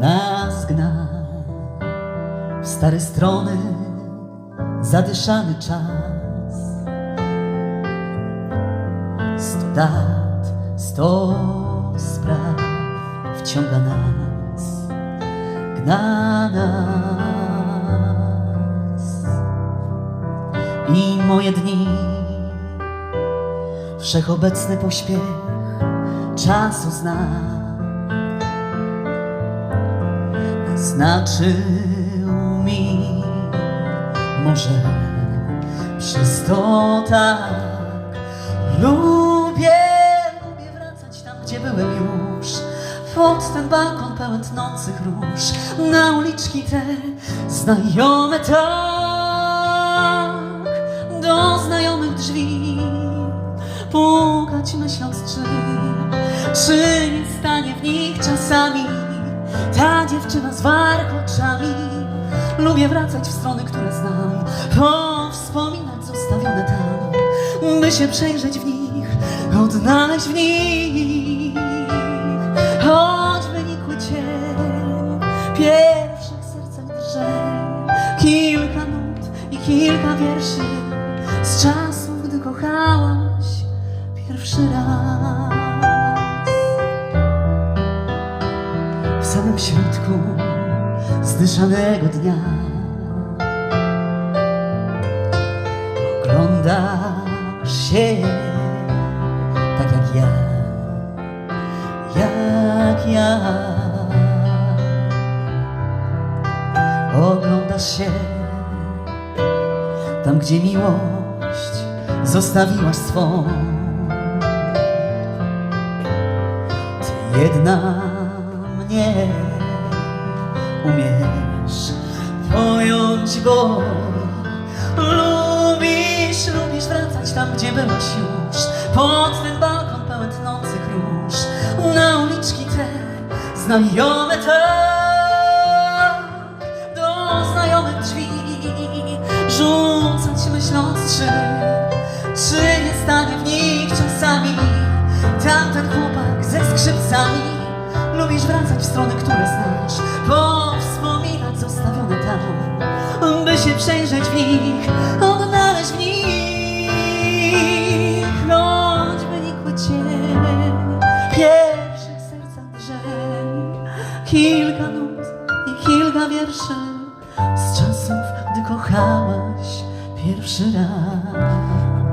nas gna w stare strony zadyszany czas. Sto dat, sto spraw wciąga nas, gna nas i moje dni wszechobecny pośpiech czasu zna. Naznaczył mi może przez to tak lubię, lubię wracać tam, gdzie byłem już. Pod ten balkon pełen tnących róż, na uliczki te znajome tak, do znajomych drzwi pukać myśląc czy, czy nie stanie w nich czasami dziewczyna z warkoczami. Lubię wracać w strony, które znam, powspominać zostawione tam, by się przejrzeć w nich, odnaleźć w nich, choćby nikły cień pierwszych sercem drżeń, kilka nut i kilka wierszy z czasów, gdy kochałaś pierwszy raz. Samym środku zdyszanego dnia oglądasz się tak jak ja, jak ja. Oglądasz się tam, gdzie miłość zostawiłaś swą. Ty jedna mnie. Umiesz pojąć, bo lubisz, lubisz wracać tam, gdzie byłeś już. Pod ten balkon pełen tnących róż, na uliczki te znajome tak, do znajomych drzwi. Rzucać myśląc, czy, czy nie stanie w nich czasami tamten chłopak ze skrzypcami. Lubisz wracać w strony, które znasz, powspominać zostawione tam, by się przejrzeć w nich, odnaleźć w nich, choćby nikły cień pierwszych serca drżeń, kilka nut i kilka wierszy z czasów, gdy kochałaś pierwszy raz.